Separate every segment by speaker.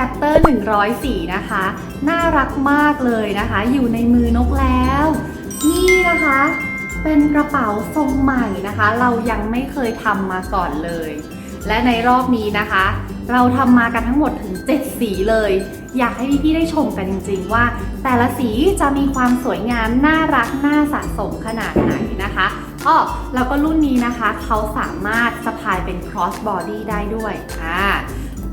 Speaker 1: Chapter 104 นะคะ น่ารักมากเลยนะคะ อยู่ในมือนกแล้ว นี่นะคะ เป็นกระเป๋าทรงใหม่นะคะ เรายังไม่เคยทำมาก่อนเลย และในรอบนี้นะคะ เราทำมากันทั้งหมดถึง 7 สีเลย อยากให้พี่ๆได้ชมกันจริง ๆ ว่า แต่ละสีจะมีความสวยงามน่ารักน่าสะสมขนาดไหนนะคะอ้อแล้วก็รุ่นนี้นะคะ เขาสามารถสะพายเป็น cross body ได้ด้วยอ่า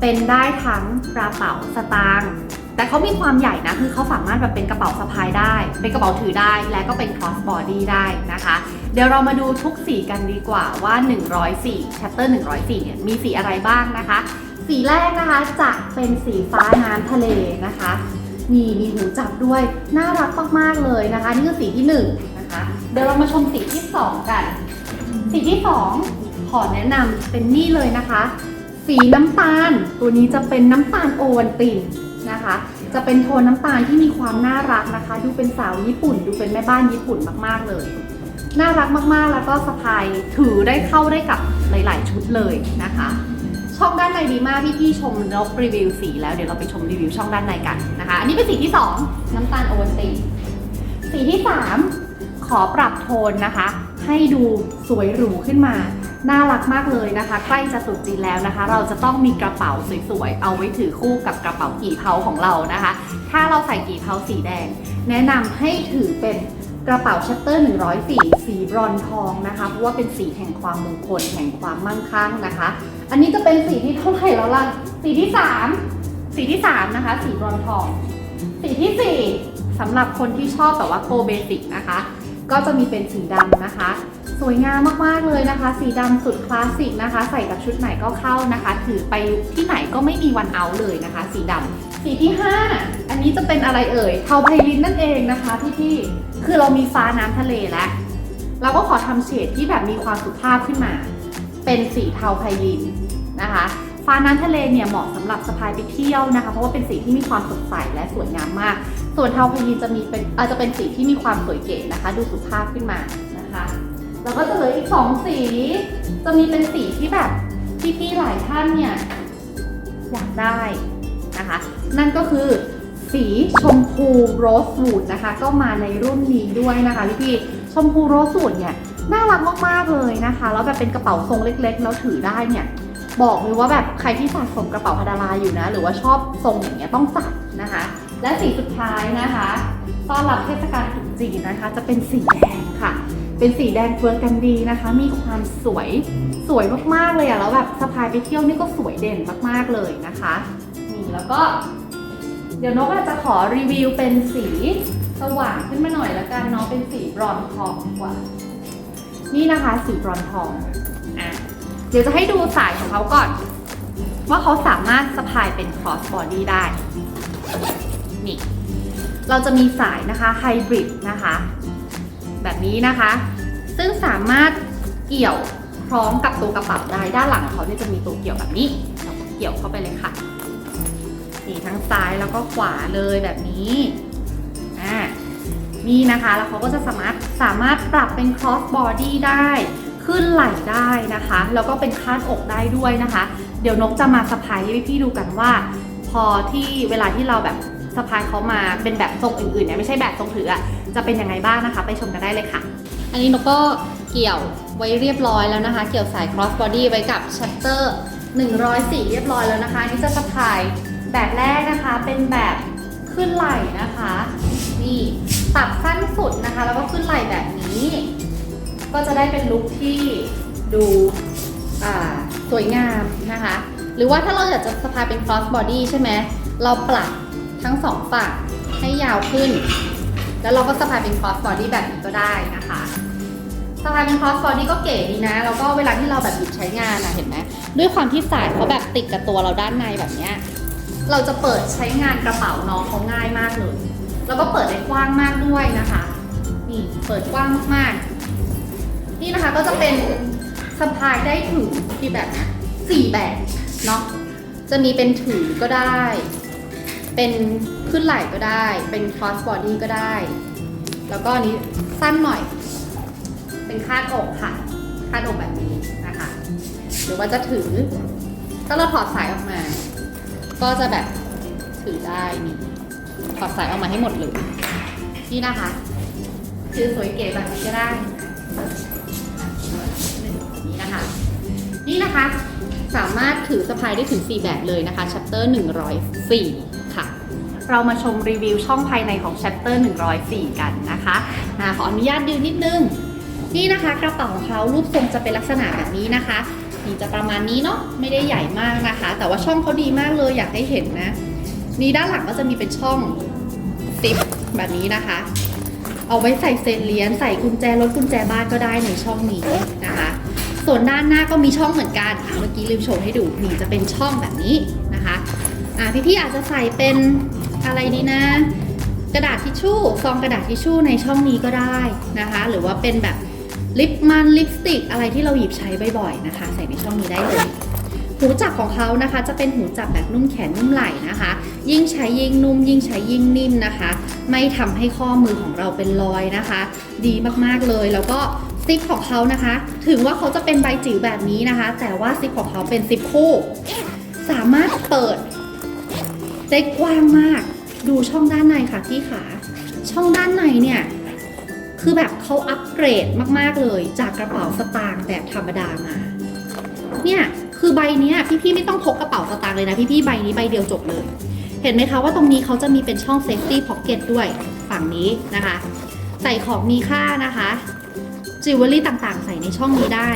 Speaker 1: เป็นได้ทั้งกระเป๋าสตางค์แต่เขามีความใหญ่นะ คือเขาสามารถแบบเป็นกระเป๋าสะพายได้ เป็นกระเป๋าถือได้ และก็เป็น cross body ได้นะคะ เดี๋ยวเรามาดูทุกสีกันดีกว่าว่า 104 chapter 104 เนี่ย มีสีอะไรบ้างนะคะ สีแรกนะคะจะเป็นสีฟ้าน้ำทะเลนะคะ มีมีหูจับด้วย น่ารักมากๆเลยนะคะ นี่คือสีที่หนึ่งนะคะ เดี๋ยวเรามาชมสีที่สองกัน สีที่สองขอแนะนำเป็นนี่เลยนะคะ สีน้ำตาล ตัวนี้จะเป็นน้ำตาลโอวันตินนะคะ จะเป็นโทนน้ำตาลที่มีความน่ารักนะคะ ดูเป็นสาวญี่ปุ่น ดูเป็นแม่บ้านญี่ปุ่นมากๆเลย น่ารักมากๆแล้วก็สะพายถือได้เข้าได้กับหลาย ๆ ชุดเลยนะคะ ช่องด้านในดีมากพี่ๆชมนกรีวิวสีแล้วเดี๋ยวเราไปชมรีวิวช่องด้านในกันนะคะ อันนี้เป็นสีที่ 2 น้ำตาลโอวัลตินสีที่ 3 ขอปรับโทนนะคะ ให้ดูสวยหรูขึ้นมา น่ารักมากเลยนะคะ ใกล้จะตรุษจีนแล้วนะคะ เราจะต้องมีกระเป๋าสวยๆ เอาไว้ถือคู่กับกระเป๋ากี่เพาของเรานะคะ ถ้าเราใส่กี่เพาสีแดง แนะนำให้ถือเป็นกระเป๋าชัตเตอร์ 104 สีบรอนทองนะคะ เพราะว่าเป็นสีแห่งความมงคลแห่งความมั่งคั่งนะคะ อันนี้จะเป็นสีที่เท่าไหร่แล้วล่ะ สีที่ 3 สีที่ 3 นะคะ สีบรอนทอง สีที่ 4สำหรับคนที่ชอบแบบว่าโกเบสิกนะคะ ก็จะมีเป็นสีดำนะคะ สวยงามมากๆเลยนะคะ สีดำสุดคลาสสิกนะคะ ใส่กับชุดไหนก็เข้านะคะ ถือไปที่ไหนก็ไม่มีวันเอาเลยนะคะ สีดำสีที่ 5 อันนี้จะเป็นอะไรเอ่ยเทาไพลินนั่นเองนะคะพี่ๆคือเรามีฟ้าน้ำทะเลแล้วเราก็ขอทำเฉดที่แบบมีความสุภาพขึ้นมา เป็นสีเทาไพลินนะคะฟ้าน้ำทะเลเนี่ยเหมาะสำหรับสะพายไปเที่ยวนะคะ เพราะว่าเป็นสีที่มีความสดใสและสวยงามมาก ส่วนเทาไพลินจะมีเป็นอาจจะเป็นสีที่มีความสวยเก๋นะคะ ดูสุภาพขึ้นมานะคะ แล้วก็จะเหลืออีกสองสี จะมีเป็นสีที่แบบพี่ๆหลายท่านเนี่ยอยากได้นะคะ นั่นก็คือสีชมพูโรสวูดนะคะ ก็มาในรุ่นนี้ด้วยนะคะพี่ๆชมพูโรสวูดเนี่ยน่ารักมากๆเลยนะคะ แล้วแบบเป็นกระเป๋าทรงเล็กๆ แล้วถือได้เนี่ย บอกเลยว่าแบบใครที่สะสมกระเป๋าพาดาราอยู่นะ หรือว่าชอบทรงอย่างเงี้ยต้องจัดนะคะ และสีสุดท้ายนะคะ ต้อนรับเทศกาลตรุษจีนนะคะ จะเป็นสีแดงค่ะ เป็นสีแดงเฟิร์กันดีนะคะ มีความสวยสวยมากๆเลยอะแล้วแบบสะพายไปเที่ยวนี่ก็สวยเด่นมากๆเลยนะคะนี่แล้วก็ เดี๋ยวนกอาจจะขอรีวิวเป็นสีสว่างขึ้นมาหน่อยละกันเนาะเป็นสีบรอนทองดีกว่า นี่นะคะสีบรอนทองอะเดี๋ยวจะให้ดูสายของเขาก่อน ว่าเขาสามารถสะพายเป็น cross body ได้นี่เราจะมีสายนะคะไฮบริดนะคะ แบบนี้นะคะ ซึ่งสามารถเกี่ยวคล้องกับตัวกระเป๋าได้ด้านหลังเขาเนี่ยจะมีตัวเกี่ยวแบบนี้เราก็เกี่ยวเข้าไปเลยค่ะนี่ทั้งซ้ายแล้วก็ขวาเลยแบบนี้อ่านี่นะคะแล้วเขาก็จะสามารถสามารถปรับเป็น cross body ได้ขึ้นไหล่ได้นะคะ แล้วก็เป็นคาดอกได้ด้วยนะคะ เดี๋ยวนกจะมาสะพายให้พี่ดูกันว่า พอที่เวลาที่เราแบบสะพายเขามาเป็นแบบทรงอื่นๆเนี่ยไม่ใช่แบบทรงถืออะ จะเป็นยังไงบ้างนะคะ ไปชมกันได้เลยค่ะ อันนี้นกก็เกี่ยวไว้เรียบร้อยแล้วนะคะ เกี่ยวสาย cross body ไว้กับ shutter 104 เรียบร้อยแล้วนะคะอันนี้จะสะพายแบบแรกนะคะเป็นแบบขึ้นไหล่นะคะ นี่ตัดสั้นสุดนะคะ แล้วก็ขึ้นไหล่แบบนี้ ก็จะได้เป็นลุคที่ดูสวยงามนะคะ หรือว่าถ้าเราอยากจะสะพายเป็น cross body ใช่ไหมเราปรับทั้งสองฝั่งให้ยาวขึ้น แล้วเราก็สะพายเป็น cross body แบบนี้ก็ได้นะคะสะพายเป็น cross body ก็เก๋ดีนะ แล้วก็เวลาที่เราแบบหยุดใช้งานนะเห็นไหมด้วยความที่สายเขาแบบติดกับตัวเราด้านในแบบเนี้ยเราจะเปิดใช้งานกระเป๋าน้องเขาง่ายมากเลยแล้วก็เปิดได้กว้างมากด้วยนะคะ นี่เปิดกว้างมากๆ นี่นะคะก็จะเป็นสะพายได้ถึงกี่แบบนะสี่แบบเนาะจะมีเป็นถือก็ได้ เป็น ขึ้นไหล่ก็ได้ เป็น cross body ก็ได้ แล้วก็อันนี้สั้นหน่อย เป็นคาดอกค่ะ คาดอกแบบนี้นะคะ หรือว่าจะถือ ถ้าเราถอดสายออกมา ก็จะแบบถือได้นี่ถอดสายออกมาให้หมดเลยนี่นะคะถือสวยเก๋แบบนี้ก็ได้นี่นะคะ นี่นะคะ สามารถถือสะพายได้ถึง 4 แบบเลยนะคะ chapter 104 เรามาชมรีวิวช่องภายในของ chapter 104 กันนะคะอะขออนุญาตยืนนิดนึง นี่นะคะกระเป๋าของเขารูปทรงจะเป็นลักษณะแบบนี้นะคะนี่จะประมาณนี้เนาะไม่ได้ใหญ่มากนะคะ แต่ว่าช่องเขาดีมากเลยอยากให้เห็นนะ นี่ด้านหลังก็จะมีเป็นช่องซิปแบบนี้นะคะ เอาไว้ใส่เศษเหรียญใส่กุญแจรถกุญแจบ้านก็ได้ในช่องนี้นะคะ ส่วนด้านหน้าก็มีช่องเหมือนกันอะเมื่อกี้ลืมโชว์ให้ดูนี่จะเป็นช่องแบบนี้นะคะอะพี่ๆอาจจะใส่เป็น อะไรดีนะ กระดาษทิชชู่ซองกระดาษทิชชู่ในช่องนี้ก็ได้นะคะ หรือว่าเป็นแบบลิปมันลิปสติกอะไรที่เราหยิบใช้บ่อยๆนะคะ ใส่ในช่องนี้ได้เลยหูจับของเขานะคะจะเป็นหูจับแบบนุ่มแขนนุ่มไหล่นะคะ ยิ่งใช้ยิ่งนุ่ม ยิ่งใช้ยิ่งนิ่มนะคะ ไม่ทำให้ข้อมือของเราเป็นรอยนะคะ ดีมากๆเลยแล้วก็ซิปของเขานะคะ ถึงว่าเขาจะเป็นใบจิ๋วแบบนี้นะคะ แต่ว่าซิปของเขาเป็นซิปคู่ สามารถเปิดได้กว้างมาก ดูช่องด้านในค่ะพี่ขาช่องด้านในเนี่ยคือแบบเขาอัปเกรดมากๆเลย จากกระเป๋าสตางค์แบบธรรมดามา เนี่ยคือใบเนี้ยพี่ๆไม่ต้องพกกระเป๋าสตางค์เลยนะพี่ๆใบนี้ใบเดียวจบเลย เห็นไหมคะว่าตรงนี้เขาจะมีเป็นช่อง safety pocket ด้วยฝั่งนี้นะคะ ใส่ของมีค่านะคะจิวเวลรี่ต่างๆ ใส่ในช่องนี้ได้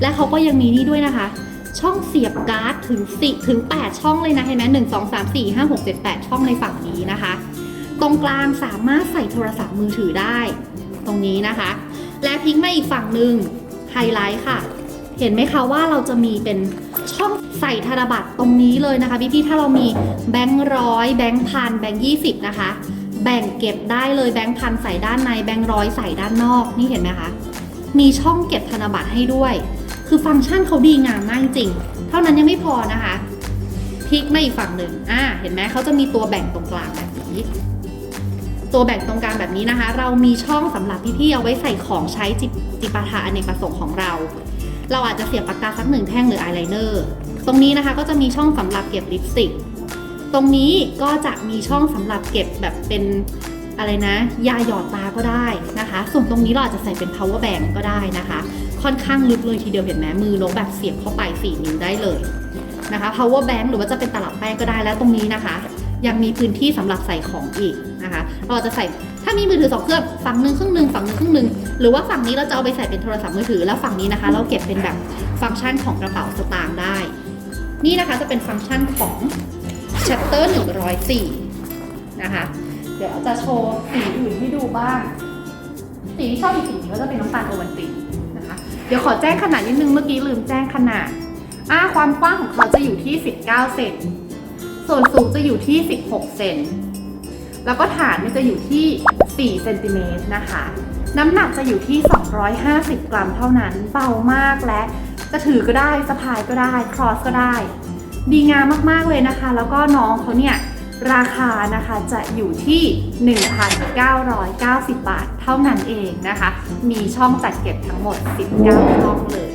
Speaker 1: และเขาก็ยังมีนี่ด้วยนะคะ ช่องเสียบการ์ดถึง4ถึง 8 ช่องเลยนะเห็นไหมหนึ่งสองสามสี่ห้าหกเจ็ดแปดช่องในฝั่งนี้นะคะ ตรงกลางสามารถใส่โทรศัพท์มือถือได้ ตรงนี้นะคะ และพลิกมาอีกฝั่งหนึ่งไฮไลท์ค่ะ เห็นไหมคะว่าเราจะมีเป็นช่องใส่ธนบัตรตรงนี้เลยนะคะพี่ๆถ้าเรามีแบงค์ร้อยแบงค์พันแบงค์ยี่สิบนะคะ แบ่งเก็บได้เลยแบงค์พันใส่ด้านในแบงค์ร้อยใส่ด้านนอกนี่เห็นไหมคะมีช่องเก็บธนบัตรให้ด้วย คือฟังก์ชันเขาดีงามมากจริง เท่านั้นยังไม่พอนะคะพลิกมาอีกฝั่งหนึ่งอ่า เห็นไหมเขาจะมีตัวแบ่งตรงกลางแบบนี้ ตัวแบ่งตรงกลางแบบนี้นะคะ เรามีช่องสำหรับพี่ๆเอาไว้ใส่ของใช้จิจิปาถะอเนกประสงค์ของเรา เราอาจจะเสียบปากกาสักหนึ่งแท่งหรืออายไลเนอร์ ตรงนี้นะคะก็จะมีช่องสำหรับเก็บลิปสติก ตรงนี้ก็จะมีช่องสำหรับเก็บแบบเป็น อะไรนะ ยาหยอดตาก็ได้นะคะ ส่วนตรงนี้เราอาจจะใส่เป็น power bank ก็ได้นะคะ ค่อนข้างลึกเลยทีเดียวเห็นไหมมือนกแบบเสียบเข้าไป 4 นิ้วได้เลยนะคะ power bank หรือว่าจะเป็นตลับแป้งก็ได้แล้วตรงนี้นะคะ ยังมีพื้นที่สำหรับใส่ของอีกนะคะ เราจะใส่ถ้ามีมือถือสองเครื่องฝั่งหนึ่งครึ่งหนึ่งฝั่งหนึ่งครึ่งหนึ่งหรือว่าฝั่งนี้เราจะเอาไปใส่เป็นโทรศัพท์มือถือแล้วฝั่งนี้นะคะ เราเก็บเป็นแบบฟังก์ชันของกระเป๋าสตางค์ได้ นี่นะคะจะเป็นฟังก์ชันของ chapter 104 นะคะ เดี๋ยวจะโชว์สีอื่นให้ดูบ้าง สีที่ชอบอีกสีนึงก็จะเป็นน้ำตาลโอวัลตินนะคะ เดี๋ยวขอแจ้งขนาดนิดนึงเมื่อกี้ลืมแจ้งขนาดอ่าความกว้างของเขาจะอยู่ที่ 19 เซน ส่วนสูงจะอยู่ที่ 16 เซน แล้วก็ฐานเนี่ยจะอยู่ที่ 4 เซนติเมตรนะคะ น้ำหนักจะอยู่ที่ 250 กรัมเท่านั้น เบามากและจะถือก็ได้สะพายก็ได้ ครอสก็ได้ ดีงามมากๆเลยนะคะ แล้วก็น้องเขาเนี่ย ราคานะคะจะอยู่ที่ 1,990 บาทเท่านั้นเองนะคะ มีช่องจัดเก็บทั้งหมด 19 ช่องเลย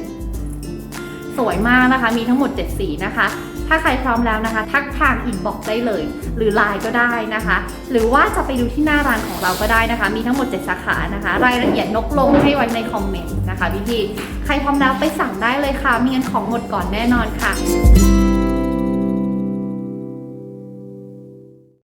Speaker 1: สวยมากนะคะ มีทั้งหมด 7 สีนะคะถ้าใครพร้อมแล้วนะคะ ทักทางอินบ็อกซ์ได้เลย หรือไลน์ก็ได้นะคะ หรือว่าจะไปดูที่หน้าร้านของเราก็ได้นะคะ มีทั้งหมด 7 สาขานะคะ รายละเอียดนกลงให้ไว้ในคอมเมนต์นะคะพี่ๆใครพร้อมแล้วไปสั่งได้เลยค่ะ มีเงินของหมดก่อนแน่นอนค่ะ